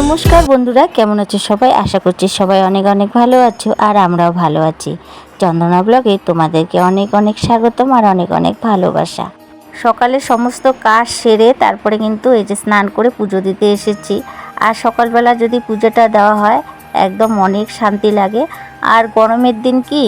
নমস্কার বন্ধুরা, কেমন আছো সবাই? আশা করছি সবাই অনেক অনেক ভালো আছো আর আমরাও ভালো আছি। চন্দনা ব্লগে তোমাদেরকে অনেক অনেক স্বাগতম আর অনেক অনেক ভালোবাসা। সকালে সমস্ত কাজ সেরে তারপরে কিন্তু এই যে স্নান করে পুজো দিতে এসেছি। আর সকালবেলা যদি পুজোটা দেওয়া হয়, একদম অনেক শান্তি লাগে। আর গরমের দিন কি,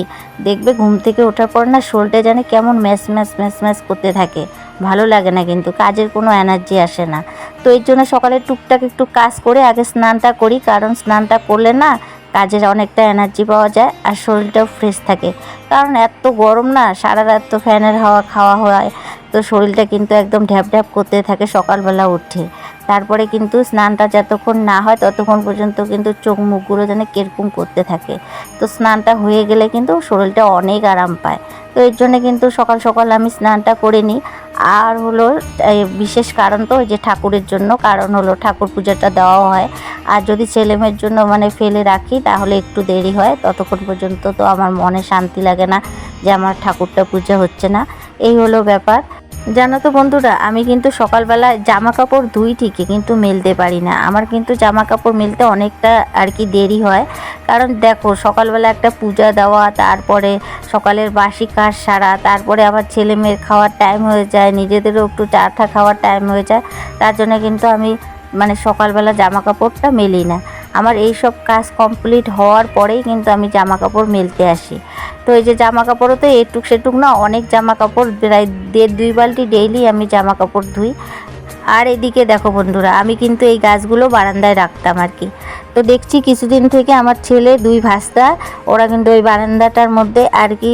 দেখবে ঘুম থেকে ওঠার পর না শরীরটা যেন কেমন ম্যাচ ম্যাচ ম্যাচ ম্যাচ করতে থাকে। ভালো লাগে না কিন্তু, কাজের কোনো এনার্জি আসে না। তো এর জন্য সকালে টুকটাক একটু কাজ করে আগে স্নানটা করি, কারণ স্নানটা করলে না কাজের অনেকটা এনার্জি পাওয়া যায় আর শরীরটাও ফ্রেশ থাকে। কারণ এত গরম না, সারা রাত তো ফ্যানের হাওয়া, খাওয়া হয়, তো শরীরটা কিন্তু একদম ঢ্যাপ ঢ্যাপ করতে থাকে সকালবেলা উঠে। তারপরে কিন্তু স্নানটা যতক্ষণ না হয় ততক্ষণ পর্যন্ত কিন্তু চোখ মুখগুলো যেন কীরকম করতে থাকে। তো স্নানটা হয়ে গেলে কিন্তু শরীরটা অনেক আরাম পায়। তো এর জন্য কিন্তু সকাল সকাল আমি স্নানটা করে নিই। আর হলো বিশেষ কারণ তো ওই যে ঠাকুরের জন্য, কারণ হলো ঠাকুর পূজাটা দেওয়া হয়। আর যদি ছেলেমেয়ের জন্য মানে ফেলে রাখি, তাহলে একটু দেরি হয়। ততক্ষণ পর্যন্ত তো আমার মনে শান্তি লাগে না যে আমার ঠাকুরটা পূজা হচ্ছে না। এই হলো ব্যাপার। জানো তো বন্ধুরা, আমি কিন্তু সকালবেলা জামা কাপড় ধুই ঠিকই, কিন্তু মেলতে পারি না। আমার কিন্তু জামা কাপড় মেলতে অনেকটা আর কি দেরি হয়। কারণ দেখো, সকালবেলা একটা পূজা দেওয়া, তারপরে সকালের বাসি কাজ সারা, তারপরে আবার ছেলে মেয়ের খাওয়ার টাইম হয়ে যায়, নিজেদেরও একটু চাটা খাওয়ার টাইম হয়ে যায়। তার জন্য কিন্তু আমি মানে সকালবেলা জামা কাপড়টা মেলি না। আমার এই সব কাজ কমপ্লিট হওয়ার পরেই কিন্তু আমি জামা কাপড় মেলতে আসি। তো এই যে জামা কাপড়ও তো এটুক সেটুক না, অনেক জামা কাপড় প্রায় দেড় দুই বালতি ডেইলি আমি জামা কাপড় ধুই। আর এদিকে দেখো বন্ধুরা, আমি কিন্তু এই গাছগুলো বারান্দায় রাখতাম আর কি। তো দেখছি কিছুদিন থেকে আমার ছেলে দুই ভাস্তা, ওরা কিন্তু ওই বারান্দাটার মধ্যে আর কি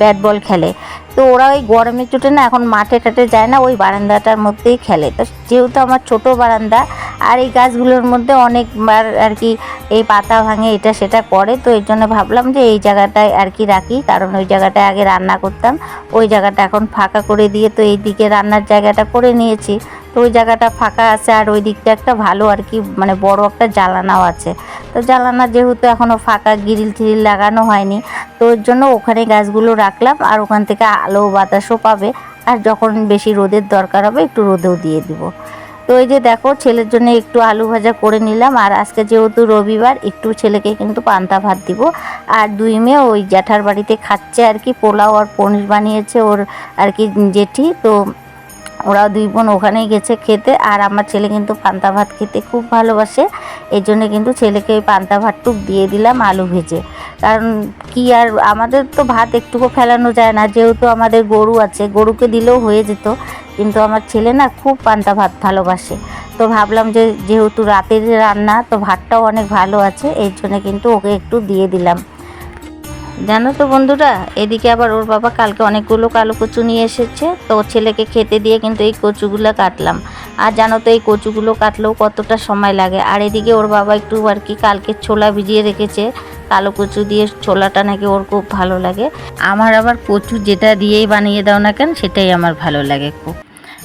ব্যাট বল খেলে। তো ওরা ওই গরমের চোটে না এখন মাঠে টাটে যায় না, ওই বারান্দাটার মধ্যেই খেলে। তো যেহেতু আমার ছোট বারান্দা আর এই গাছগুলোর মধ্যে অনেকবার আর কি এই পাতা ভাঙে, এটা সেটা করে তো এর জন্য ভাবলাম যে এই জায়গাটায় আর কি রাখি, কারণ ওই জায়গাটায় আগে রান্না করতাম, ওই জায়গাটা এখন ফাঁকা করে দিয়ে তো এই দিকে রান্নার জায়গাটা করে নিয়েছি, তো ওই জায়গাটা ফাঁকা আছে আর ওই দিকটা একটা ভালো আর কি মানে বড় একটা জ্বালানাও আছে, তো জ্বালানা যেহেতু এখনও ফাঁকা গ্রিল টিরিল লাগানো হয়নি, তো ওর জন্য ওখানে গাছগুলো রাখলাম, আর ওখান থেকে আলো বাতাসও পাবে, আর যখন বেশি রোদের দরকার হবে একটু রোদেও দিয়ে দিব। তো এই যে দেখো, ছেলের জন্য একটু আলু ভাজা করে নিলাম। আর আজকে যেহেতু রবিবার, একটু ছেলেকে কিন্তু পান্তা ভাত দিব। আর দুই মেয়ে ওই জ্যাঠার বাড়িতে খাচ্ছে আর কি, পোলাও আর পনির বানিয়েছে ওর আর কি জেঠি। তো ওরা দুই বোন ওখানেই গেছে খেতে, আর আমার ছেলে কিন্তু পান্তা ভাত খেতে খুব ভালোবাসে। এই জন্য কিন্তু ছেলেকে ওই পান্তা ভাতটুক দিয়ে দিলাম আলু ভেজে। কারণ কি আর, আমাদের তো ভাত একটুকু ফেলানো যায় না, যেহেতু আমাদের গরু আছে, গরুকে দিলেও হয়ে যেত। কিন্তু আমার ছেলে না খুব পান্তা ভাত ভালোবাসে। তো ভাবলাম যে, যেহেতু রাতের রান্না, তো ভাতটাও অনেক ভালো আছে এই জন্য কিন্তু ওকে একটু দিয়ে দিলাম। জানো তো বন্ধুরা, এদিকে আবার ওর বাবা কালকে অনেকগুলো কালো কচু নিয়ে এসেছে, তো ছেলেকে খেতে দিয়ে কিন্তু এই কচুগুলো কাটলাম। আর জানো তো এই কচুগুলো কাটলেও কতটা সময় লাগে, আর এদিকে ওর বাবা একটু আর কি কালকে ছোলা ভিজিয়ে রেখেছে, কালো কচু দিয়ে ছোলাটা নাকি ওর খুব ভালো লাগে। আমার আবার কচু যেটা দিয়েই বানিয়ে দাও না কেন, সেটাই আমার ভালো লাগে খুব।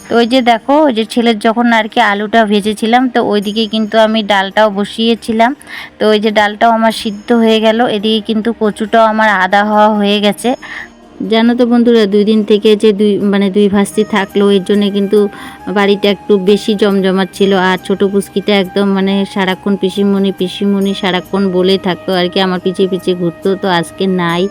তো ওই যে দেখো, ওই যে ছেলের যখন আর কি আলুটা ভেজেছিলাম, তো ওইদিকে কিন্তু আমি ডালটাও বসিয়েছিলাম। তো ওই যে ডালটাও আমার সিদ্ধ হয়ে গেল, এদিকে কিন্তু কচুটাও আমার আদা হওয়া হয়ে গেছে। জানো তো বন্ধুরা, দুই দিন থেকে যে দুই মানে দুই ভাস্তি থাকল, এর জন্য কিন্তু বাড়িটা একটু বেশি জমজমাট ছিল আর ছোট পুচকিটা একদম মানে সারাক্ষণ পিসিমণি পিসিমণি সারাক্ষণ বলেই থাকতো আর কি, আমার পিছিয়ে পিছিয়ে ঘুরতো, তো আজকে নাই।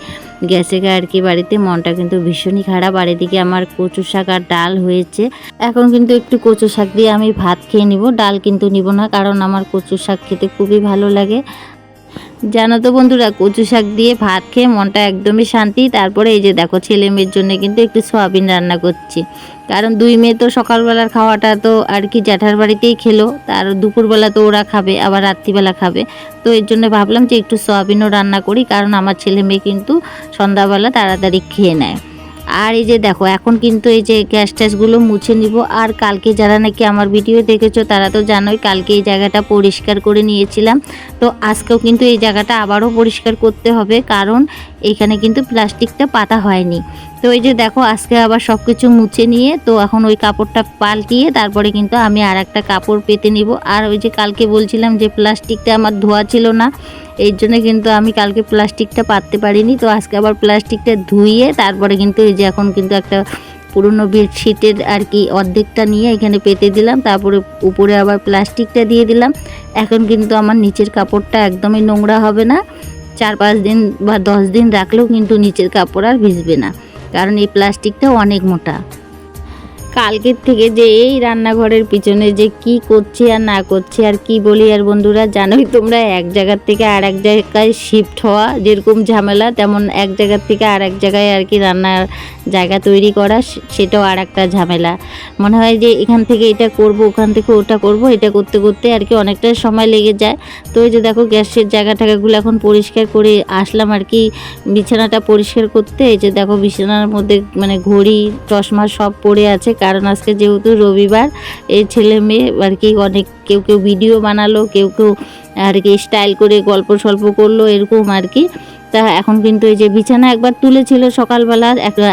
গেছে গা আর কি বাড়িতে, মনটা কিন্তু ভীষণই খারাপ। আর এদিকে আমার কচু শাক আর ডাল হয়েছে। এখন কিন্তু একটু কচু শাক দিয়ে আমি ভাত খেয়ে নিব, ডাল কিন্তু নিব না, কারণ আমার কচু শাক খেতে খুবই ভালো লাগে। জানো তো বন্ধুরা, কচু শাক দিয়ে ভাত খেয়ে মনটা একদমই শান্তি। তারপরে এই যে দেখো, ছেলে মেয়ের জন্য কিন্তু একটু সোয়াবিন রান্না করছি। কারণ দুই মেয়ে তো সকালবেলার খাওয়াটা তো আর কি জ্যাঠার বাড়িতেই খেলো। তার দুপুরবেলা তো ওরা খাবে, আবার রাত্রিবেলা খাবে। তো এর জন্য ভাবলাম যে একটু সোয়াবিনও রান্না করি, কারণ আমার ছেলে মেয়ে কিন্তু সন্ধ্যাবেলা তাড়াতাড়ি খেয়ে নেয়। আর এই যে দেখো, এখন কিন্তু এই যে গ্যাস ট্যাসগুলো মুছে নিব। আর কালকে যারা নাকি আমার ভিডিও দেখেছ, তারা তো জানোই কালকে এই জায়গাটা পরিষ্কার করে নিয়েছিলাম। তো আজকেও কিন্তু এই জায়গাটা আবারও পরিষ্কার করতে হবে, কারণ এখানে কিন্তু প্লাস্টিকটা পাতা হয়নি। তো এই যে দেখো, আজকে আবার সব কিছু মুছে নিয়ে, তো এখন ওই কাপড়টা পাল্টিয়ে তারপরে কিন্তু আমি আর একটা কাপড় পেতে নিব। আর ওই যে কালকে বলছিলাম যে প্লাস্টিকটা আমার ধোয়া ছিল না এই জন্য কিন্তু আমি কালকে প্লাস্টিকটা পাততে পারিনি। তো আজকে আবার প্লাস্টিকটা ধুইয়ে তারপরে কিন্তু এই যে এখন কিন্তু একটা পুরনো বেডশিটের আর কি অর্ধেকটা নিয়ে এখানে পেতে দিলাম। তারপরে উপরে আবার প্লাস্টিকটা দিয়ে দিলাম। এখন কিন্তু আমার নিচের কাপড়টা একদমই নোংরা হবে না। চার পাঁচ দিন বা দশ দিন রাখলেও কিন্তু নিচের কাপড় আর ভিজবে না। কারণ এই প্লাস্টিকটা অনেক মোটা। কালকের থেকে যে এই রান্নাঘরের পিছনে যে কি করছি আর না করছি আর কি বলি আর বন্ধুরা, জানোই তোমরা, এক জায়গার থেকে আর এক জায়গায় শিফট হওয়া, যেরকম ঝামেলা, তেমন এক জায়গার থেকে আর এক জায়গায় আর কি রান্নার জায়গা তৈরি করা সেটাও আর একটা ঝামেলা। মনে হয় যে এখান থেকে এটা করব, ওখান থেকে ওটা করব, এটা করতে করতে আর কি অনেকটা সময় লেগে যায়। তো ওই যে দেখো, গ্যাসের জায়গা টাকাগুলো এখন পরিষ্কার করে আসলাম আর কি, বিছানাটা পরিষ্কার করতে। এই যে দেখো, বিছানার মধ্যে মানে ঘড়ি, চশমা সব পড়ে আছে কারণ আজকে যেহেতু রবিবার, এই ছেলে মেয়ে আর কি অনেক কেউ কেউ ভিডিও বানালো, কেউ কেউ আর কি স্টাইল করে গল্প সল্প করল, এরকম আর কি। তা এখন কিন্তু এই যে বিছানা একবার তুলেছিল সকালবেলা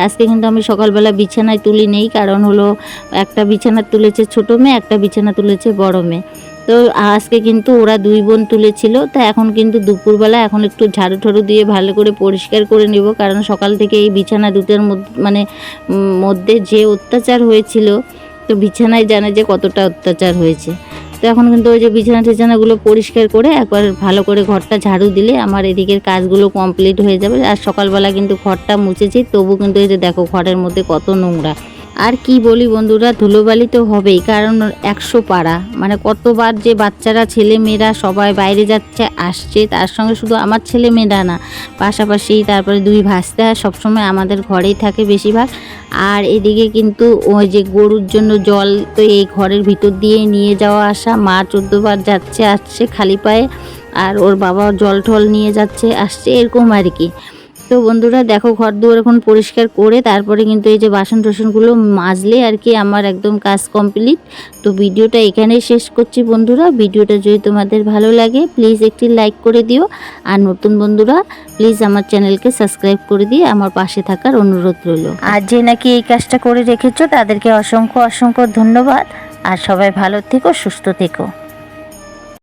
আজকে কিন্তু আমি সকালবেলা বিছানায় তুলি নেই কারণ হলো একটা বিছানা তুলেছে ছোটো মেয়ে, একটা বিছানা তুলেছে বড় মেয়ে। তো আজকে কিন্তু ওরা দুই বোন তুলেছিল, তা এখন কিন্তু দুপুরবেলা এখন একটু ঝাড়ু ঠাড়ু দিয়ে ভালো করে পরিষ্কার করে নেব, কারণ সকাল থেকে এই বিছানা দুটোর মধ্যে মানে মধ্যে যে অত্যাচার হয়েছিল, তো বিছানায় জানে যে কতটা অত্যাচার হয়েছে। তো এখন কিন্তু ওই যে বিছানা টিছানাগুলো পরিষ্কার করে একবার ভালো করে ঘরটা ঝাড়ু দিলে আমার এদিকের কাজগুলো কমপ্লিট হয়ে যাবে। আর সকালবেলা কিন্তু ঘরটা মুছেছি, তবু কিন্তু এই যে দেখো ঘরের মধ্যে কত নোংরা। আর কি বলি বন্ধুরা, ধুলোবালি তো হবেই, কারণ একশো পাড়া। মানে কতবার যে বাচ্চারা, ছেলে মেয়েরা সবাই বাইরে যাচ্ছে, আসছে, তার সঙ্গে শুধু আমার ছেলে মেয়েরা না, পাশাপাশি তারপরে দুই ভাসতে হয়, সবসময় আমাদের ঘরেই থাকে বেশিরভাগ। আর এদিকে কিন্তু ওই যে গরুর জন্য জল তো এই ঘরের ভিতর দিয়ে নিয়ে যাওয়া আসা, মা চোদ্দবার যাচ্ছে, আসছে খালি পায়ে, আর ওর বাবা জল টল নিয়ে যাচ্ছে, আসছে, এরকম আর কি। তো বন্ধুরা, দেখো ঘর দুয়ার এখন পরিষ্কার করে তারপরে কিন্তু এই যে বাসন টাসনগুলো মাজলে আর কি আমার একদম কাজ কমপ্লিট। তো ভিডিওটা এখানেই শেষ করছি বন্ধুরা। ভিডিওটা যদি তোমাদের ভালো লাগে প্লিজ একটি লাইক করে দিও। আর নতুন বন্ধুরা প্লিজ আমার চ্যানেলকে সাবস্ক্রাইব করে দিয়ে আমার পাশে থাকার অনুরোধ রইল। আর যে নাকি এই কাজটা করে রেখেছো, তাদেরকে অসংখ্য অসংখ্য ধন্যবাদ। আর সবাই ভালো থেকো, সুস্থ থেকো।